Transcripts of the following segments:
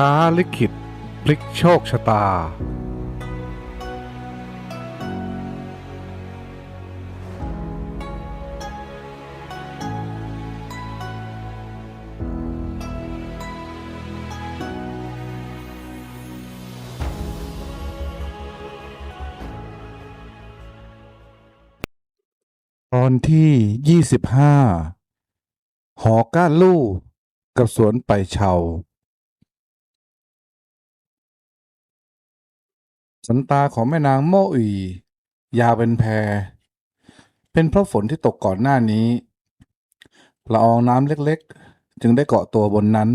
ท้าลิขิตพลิกโชคชะตา ตอนที่ยี่สิบห้าหอก้านลู่กับสวนไปเชา สันตาของแม่นางโมอียาวเป็นแพร เป็นเพราะฝนที่ตกก่อนหน้านี้ละอองน้ำเล็กๆ จึงได้เกาะตัวบนนั้น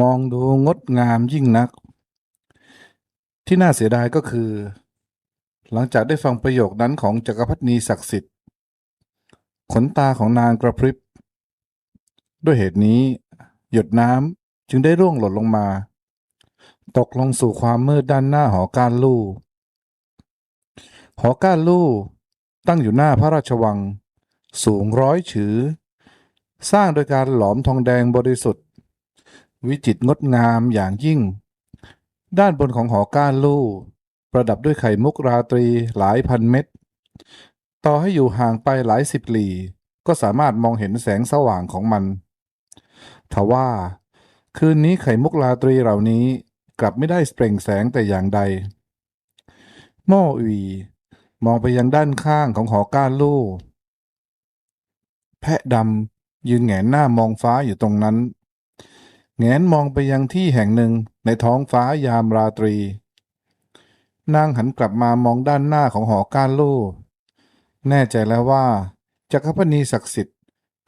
มองดูงดงามยิ่งนัก ที่น่าเสียดายก็คือ หลังจากได้ฟังประโยคนั้นของจักรพรรดินีศักดิ์สิทธิ์ ขนตาของนางกระพริบ ด้วยเหตุนี้ หยดน้ำจึงได้ร่วงหล่นลงมา ตกลงสู่ความมืดด้านหน้าหอการลู่ หอการลู่ตั้งอยู่หน้าพระราชวัง สูงร้อยฉือ สร้างโดยการหลอมทองแดงบริสุทธิ์ วิจิตรงดงามอย่างยิ่ง ด้านบนของหอการลู่ ประดับด้วยไข่มุกราตรีหลายพันเม็ด ต่อให้อยู่ห่างไปหลายสิบลีก็สามารถมองเห็นแสงสว่างของมัน ทว่า คืนนี้ไข่มุกราตรีเหล่านี้ กลับไม่ได้เปล่งแสงแต่อย่างใดโม่อีมองไปยังด้านข้างของหอก้านลู่แพะดำยืนแหงนหน้ามองฟ้าอยู่ตรงนั้นแหงนมองไปยังที่แห่งหนึ่งในท้องฟ้ายามราตรี นางหันกลับมามองด้านหน้าของหอก้านลู่แน่ใจแล้วว่าจักรพรรดินีศักดิ์สิทธิ์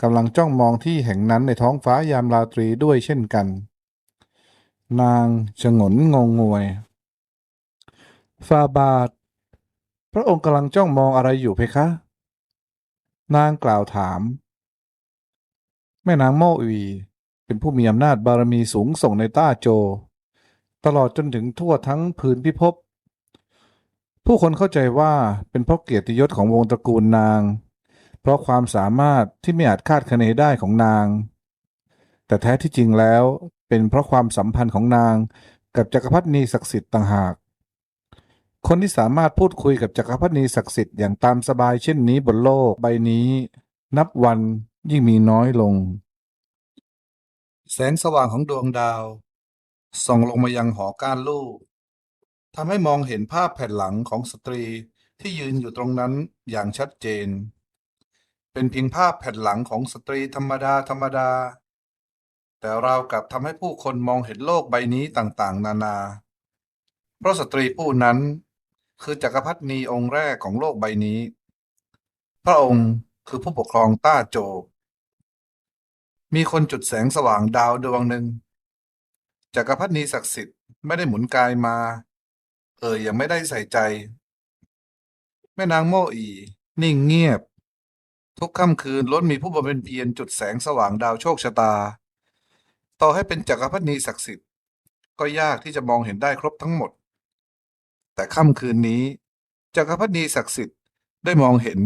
กำลังจ้องมองที่แห่งนั้นในท้องฟ้ายามราตรีด้วยเช่นกัน นางชงนงงงวยฟาบาท พระองค์กำลังจ้องมองอะไรอยู่เพคะ นางกล่าวถาม แม่นางโมอีเป็นผู้มีอำนาจบารมีสูงส่งในต้าโจ ตลอดจนถึงทั่วทั้งผืนพิภพ ผู้คนเข้าใจว่าเป็นเพราะเกียรติยศของวงตระกูลนาง เพราะความสามารถที่ไม่อาจคาดคะเนได้ของนาง แต่แท้ที่จริงแล้ว เป็นเพราะความสัมพันธ์ของนางกับจักรพรรดินีศักดิ์สิทธิ์ต่างหาก คนที่สามารถพูดคุยกับจักรพรรดินีศักดิ์สิทธิ์อย่างตามสบายเช่นนี้บนโลกใบนี้ นับวันยิ่งมีน้อยลง แสงสว่างของดวงดาว ส่องลงมายังหอการลู่ทำให้มองเห็นภาพแผ่นหลังของสตรีที่ยืนอยู่ตรงนั้นอย่างชัดเจน เป็นเพียงภาพแผ่นหลังของสตรีธรรมดาธรรมดา แต่เราวกับทำให้ผู้คนมองเห็นโลกใบนี้ต่างๆ นานา เพราะสตรีผู้นั้น คือจักรพรรดินีองค์แรกของโลกใบนี้ พระองค์คือผู้ปกครองต้าโจ มีคนจุดแสงสว่างดาวดวงหนึ่งจักรพรรดินีศักดิ์สิทธิ์ไม่ได้หมุนกายมา เอ่ยยังไม่ได้ใส่ใจ แม่นางโมอีนิ่งเงียบ ทุกค่ำคืนล้นมีผู้บำเพ็ญเพียรจุดแสงสว่างดาวโชคชะตา ต่อให้เป็นจักรพรรดิศักดิ์สิทธิ์ ก็ยากที่จะมองเห็นได้ครบทั้งหมด แต่ค่ำคืนนี้ จักรพรรดิศักดิ์สิทธิ์ได้มองเห็น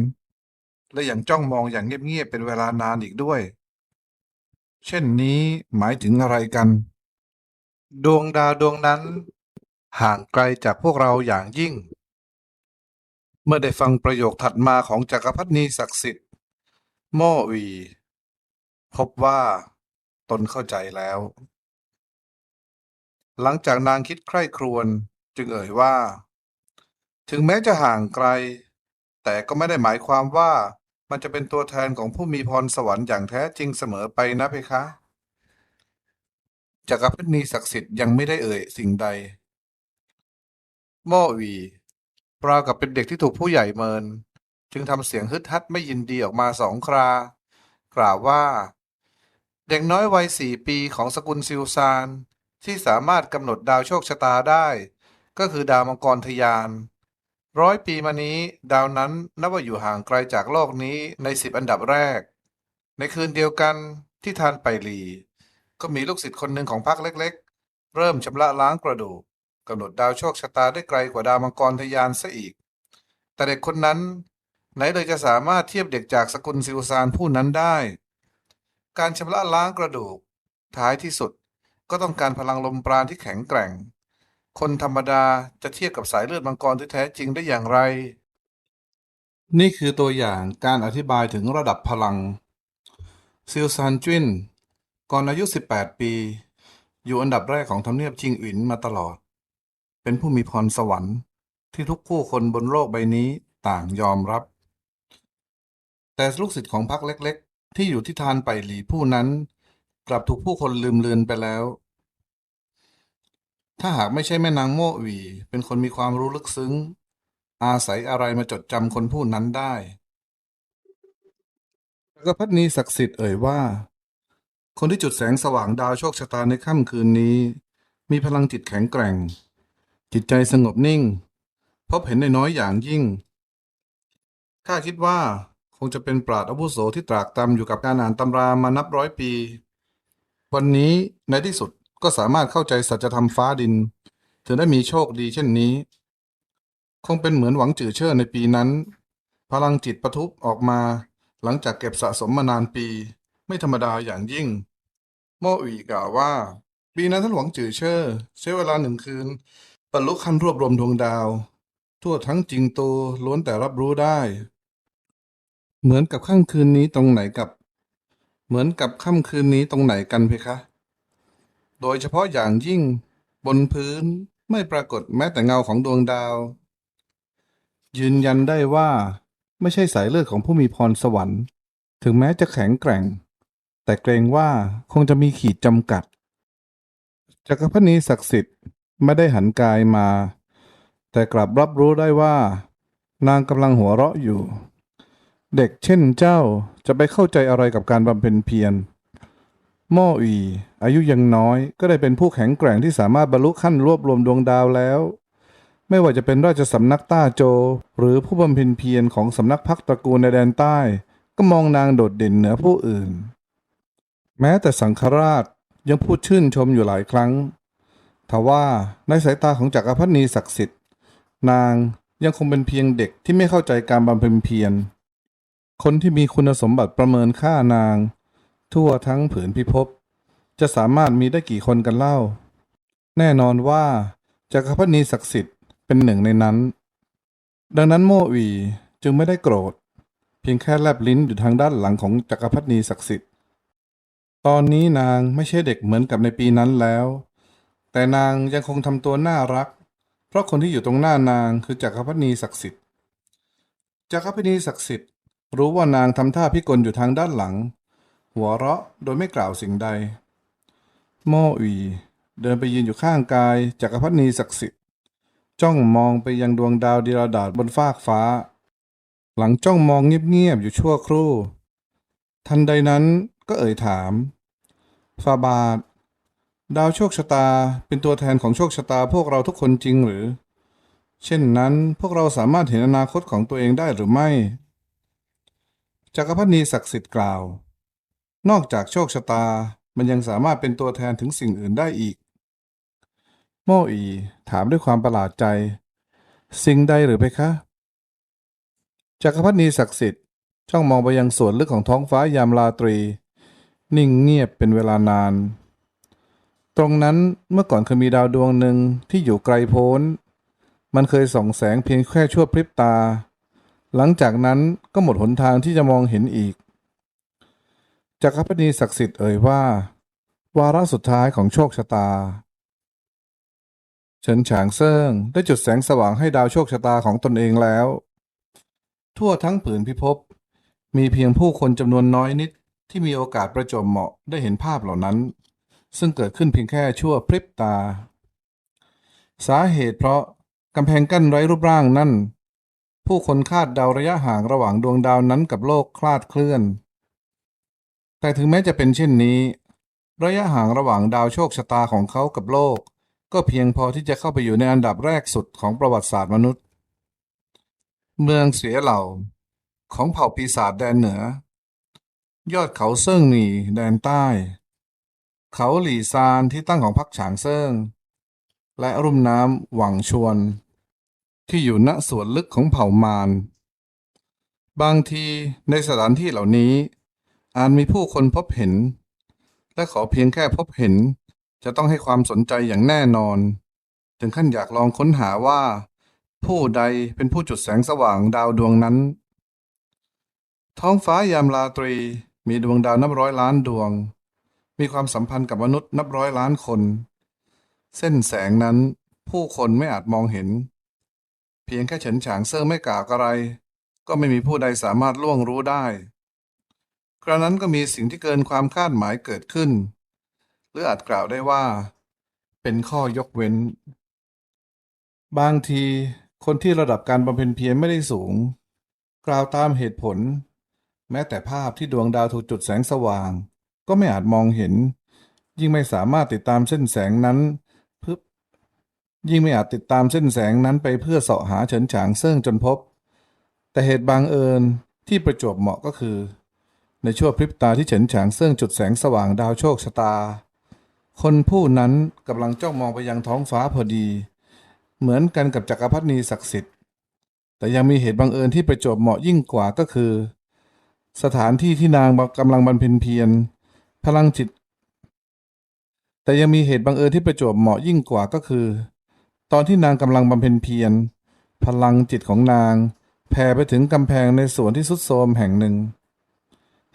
และยังจ้องมองอย่างเงียบๆเป็นเวลานานอีกด้วย เช่นนี้หมายถึงอะไรกัน ดวงดาวดวงนั้น ห่างไกลจากพวกเราอย่างยิ่ง เมื่อได้ฟังประโยคถัดมาของจักรพรรดิศักดิ์สิทธิ์ โมวี พบว่า ตนเข้าใจแล้ว หลังจากนางคิดใคร่ครวญจึงเอ่ยว่า ถึงแม้จะห่างไกล แต่ก็ไม่ได้หมายความว่ามันจะเป็นตัวแทนของผู้มีพรสวรรค์อย่างแท้จริงเสมอไปนะเพคะจักรพรรดิศักดิ์สิทธิ์ยังไม่ได้เอ่ยสิ่งใดโมวีปราวกับเป็นเด็กที่ถูกผู้ใหญ่เมิน จึงทำเสียงฮึดฮัดไม่ยินดีออกมาสองครา กล่าวว่า เด็กน้อยวัยสี่ปีของสกุลซิลซาน ที่สามารถกำหนดดาวโชคชะตาได้ ก็คือดาวมังกรทยาน ร้อยปีมานี้ ดาวนั้นนับว่าอยู่ห่างไกลจากโลกนี้ในสิบอันดับแรก ในคืนเดียวกันที่ทานไปหลี ก็มีลูกศิษย์คนหนึ่งของพรรคเล็ก ๆ เริ่มชำระล้างกระดูกกำหนดดาวโชคชะตาได้ไกลกว่าดาวมังกรทยานซะอีก แต่เด็กคนนั้น ไหนเลยจะสามารถเทียบเด็กจากสกุลซิลซานผู้นั้นได้ การชำระล้างกระดูก ท้ายที่สุดก็ต้องการพลังลมปราณที่แข็งแกร่ง คนธรรมดาจะเทียบกับสายเลือดมังกรที่แท้จริงได้อย่างไร นี่คือตัวอย่างการอธิบายถึงระดับพลัง ซิลซานจุนก่อนอายุ 18 ปี อยู่อันดับแรกของทำเนียบชิงอินมาตลอด เป็นผู้มีพรสวรรค์ที่ทุกผู้คนบนโลกใบนี้ต่างยอมรับ แต่ลูกศิษย์ของพรรคเล็ก ที่อยู่ที่ทานไปหลีผู้นั้น กลับถูกผู้คนลืมเลือนไปแล้ว ถ้าหากไม่ใช่แม่นางโมหวี เป็นคนมีความรู้ลึกซึ้ง อาศัยอะไรมาจดจำคนผู้นั้นได้จักรพรรดินีศักดิ์สิทธิ์เอ่ยว่า คนที่จุดแสงสว่างดาวโชคชะตาในค่ำคืนนี้ มีพลังจิตแข็งแกร่ง จิตใจสงบนิ่ง พบเห็นในน้อยอย่างยิ่งข้าคิดว่า คงจะเป็นปราดอาวุโสที่ตรากตรำอยู่กับการอ่านตำรามานับร้อยปี วันนี้ในที่สุดก็สามารถเข้าใจสัจธรรมฟ้าดิน ถึงได้มีโชคดีเช่นนี้ คงเป็นเหมือนหวังจื่อเชิ่อในปีนั้น พลังจิตประทุบออกมาหลังจากเก็บสะสมมานานปี ไม่ธรรมดาอย่างยิ่งโมอีกล่าวว่าปีนั้นท่านหวังจื่อเชิ่อใช้เวลาหนึ่งคืนบรรลุขั้นรวบรวมดวงดาว ทั่วทั้งจริงโตล้วนแต่รับรู้ได้ เหมือนกับค่ำคืนนี้ตรงไหนกับ เหมือนกับค่ำคืนนี้ตรงไหนกันเพคะ โดยเฉพาะอย่างยิ่งบนพื้นไม่ปรากฏแม้แต่เงาของดวงดาว ยืนยันได้ว่าไม่ใช่สายเลือดของผู้มีพรสวรรค์ ถึงแม้จะแข็งแกร่ง แต่เกรงว่าคงจะมีขีดจำกัด จักรพรรดินีศักดิ์สิทธิ์ไม่ได้หันกายมา แต่กลับรับรู้ได้ว่า นางกำลังหัวเราะอยู่ เด็กเช่นเจ้าจะไปเข้าใจอะไรกับการบำเพ็ญเพียรม่ออีอายุยังน้อยก็ได้เป็นผู้แข็งแกร่งที่สามารถบรรลุขั้นรวบรวมดวงดาวแล้ว ไม่ว่าจะเป็นราชสำนักต้าโจ หรือผู้บำเพ็ญเพียรของสำนักพักตระกูลในแดนใต้ ก็มองนางโดดเด่นเหนือผู้อื่น แม้แต่สังฆราชยังพูดชื่นชมอยู่หลายครั้งทว่าในสายตาของจักรพรรดิศักดิ์สิทธิ์ นางยังคงเป็นเพียงเด็กที่ไม่เข้าใจการบำเพ็ญเพียร คนที่มีคุณสมบัติประเมินค่านาง ทั่วทั้งผืนพิภพจะสามารถมีได้กี่คนกันเล่า แน่นอนว่าจักรพรรดิศักดิ์สิทธิ์เป็นหนึ่งในนั้น ดังนั้นโมวีจึงไม่ได้โกรธ เพียงแค่แลบลิ้นอยู่ทางด้านหลังของจักรพรรดิศักดิ์สิทธิ์ ตอนนี้นางไม่ใช่เด็กเหมือนกับในปีนั้นแล้ว แต่นางยังคงทำตัวน่ารัก เพราะคนที่อยู่ตรงหน้านางคือจักรพรรดิศักดิ์สิทธิ์จักรพรรดิศักดิ์สิทธิ์ รู้ว่านางทำท่าพิกลอยู่ทางด้านหลัง หัวเราะโดยไม่กล่าวสิ่งใด โมอีเดินไปยืนอยู่ข้างกายจักรพรรดินีศักดิ์สิทธิ์ จ้องมองไปยังดวงดาวดีรดาษบนฟากฟ้า หลังจ้องมองเงียบๆอยู่ชั่วครู่ ทันใดนั้นก็เอ่ยถามฟาบาทดาวโชคชะตาเป็นตัวแทนของโชคชะตาพวกเราทุกคนจริงหรือ เช่นนั้นพวกเราสามารถเห็นอนาคตของตัวเองได้หรือไม่ จักรพรรดินีศักดิ์สิทธิ์กล่าว นอกจากโชคชะตามันยังสามารถเป็นตัวแทนถึงสิ่งอื่นได้อีก โมอีถามด้วยความประหลาดใจ สิ่งใดหรือไปคะ จักรพรรดินีศักดิ์สิทธิ์จ้องมองไปยังส่วนลึกของท้องฟ้ายามราตรี นิ่งเงียบเป็นเวลานาน ตรงนั้นเมื่อก่อนเคยมีดาวดวงหนึ่งที่อยู่ไกลโพ้น มันเคยส่องแสงเพียงแค่ชั่วพริบตา หลังจากนั้นก็หมดหนทางที่จะมองเห็นอีก จักรพรรดิศักดิ์สิทธิ์เอ่ยว่า วาระสุดท้ายของโชคชะตา เฉินฉางเซิ่งได้จุดแสงสว่างให้ดาวโชคชะตาของตนเองแล้ว ทั่วทั้งผืนพิภพมีเพียงผู้คนจำนวนน้อยนิดที่มีโอกาสประจวบเหมาะได้เห็นภาพเหล่านั้น ซึ่งเกิดขึ้นเพียงแค่ชั่วพริบตา สาเหตุเพราะกำแพงกั้นไร้รูปร่างนั่น ผู้คนคาดเดาระยะห่างระหว่างดวงดาวนั้นกับโลกคลาดเคลื่อน แต่ถึงแม้จะเป็นเช่นนี้ ระยะห่างระหว่างดาวโชคชะตาของเขากับโลก ก็เพียงพอที่จะเข้าไปอยู่ในอันดับแรกสุดของประวัติศาสตร์มนุษย์ เมืองเสียเหล่า ของเผ่าปีศาจแดนเหนือ ยอดเขาเซิ่งหนีแดนใต้ เขาหลี่ซานที่ตั้งของพรรคฉางเซิ่งและรุ่มน้ำหวังชวน ที่อยู่ณส่วนลึกของเผ่ามารบางทีในสถานที่เหล่านี้ อาจมีผู้คนพบเห็น และขอเพียงแค่พบเห็น จะต้องให้ความสนใจอย่างแน่นอน ถึงขั้นอยากลองค้นหาว่า ผู้ใดเป็นผู้จุดแสงสว่างดาวดวงนั้น ท้องฟ้ายามราตรีมีดวงดาวนับร้อยล้านดวง มีความสัมพันธ์กับมนุษย์นับร้อยล้านคน เส้นแสงนั้นผู้คนไม่อาจมองเห็น เพียงแค่เฉินฉางเซิ่งไม่กล่าวอะไร ก็ไม่มีผู้ใดสามารถล่วงรู้ได้ กระนั้นก็มีสิ่งที่เกินความคาดหมายเกิดขึ้น หรืออาจกล่าวได้ว่า เป็นข้อยกเว้น บางทีคนที่ระดับการบำเพ็ญเพียรไม่ได้สูง กล่าวตามเหตุผล แม้แต่ภาพที่ดวงดาวถูกจุดแสงสว่าง ก็ไม่อาจมองเห็น ยิ่งไม่สามารถติดตามเส้นแสงนั้น ยิ่งไม่อาจติดตามเส้นแสงนั้นไปเพื่อเสาะหาเฉินฉางเซิ่งจนพบ แต่เหตุบังเอิญที่ประจวบเหมาะก็คือ ในช่วงพริบตาที่เฉินฉางเซิ่งจุดแสงสว่างดาวโชคชะตา คนผู้นั้นกำลังจ้องมองไปยังท้องฟ้าพอดี เหมือนกันกับจักรพรรดินีศักดิ์สิทธิ์ แต่ยังมีเหตุบังเอิญที่ประจวบเหมาะยิ่งกว่าก็คือ สถานที่ที่นางกำลังบำเพ็ญเพียรพลังจิต แต่ยังมีเหตุบังเอิญที่ประจวบเหมาะยิ่งกว่าก็คือ ตอนที่นางกำลังบำเพ็ญเพียร พลังจิตของนาง แผ่ไปถึงกำแพงในสวนที่สุดโทมแห่งหนึ่ง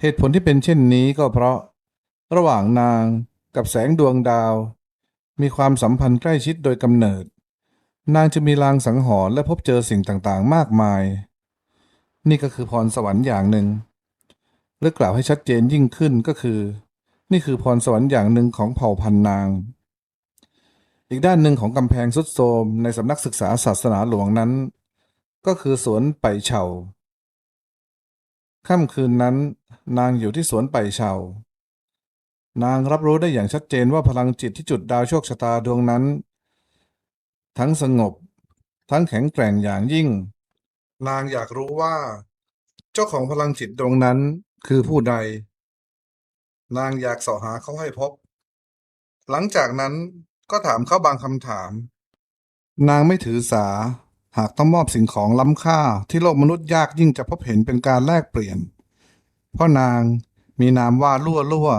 เหตุผลที่เป็นเช่นนี้ก็เพราะ ระหว่างนางกับแสงดวงดาว มีความสัมพันธ์ใกล้ชิดโดยกำเนิด นางจะมีลางสังหรณ์และพบเจอสิ่งต่างๆ มากมาย นี่ก็คือพรสวรรค์อย่างหนึ่งหรือกล่าวให้ชัดเจนยิ่งขึ้นก็คือ นี่คือพรสวรรค์อย่างหนึ่งของเผ่าพันนาง อีกด้านหนึ่งของกำแพงสุดโทมในสำนักศึกษาศาสนาหลวงนั้น ก็คือสวนไปเฉาค่ำคืนนั้น นางอยู่ที่สวนไปเฉานางรับรู้ได้อย่างชัดเจนว่าพลังจิตที่จุดดาวโชคชะตาดวงนั้น ทั้งสงบ ทั้งแข็งแกร่งอย่างยิ่ง นางอยากรู้ว่า เจ้าของพลังจิตดวงนั้นคือผู้ใด นางอยากสาะหาเขาให้พบ หลังจากนั้น ก็ถามเขาบางคำถาม นางไม่ถือสา หากต้องมอบสิ่งของล้ำค่าที่โลกมนุษย์ยากยิ่งจะพบเห็นเป็นการแลกเปลี่ยน เพราะนางมีนามว่าลั่วลั่ว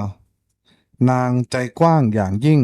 นางใจกว้างอย่างยิ่ง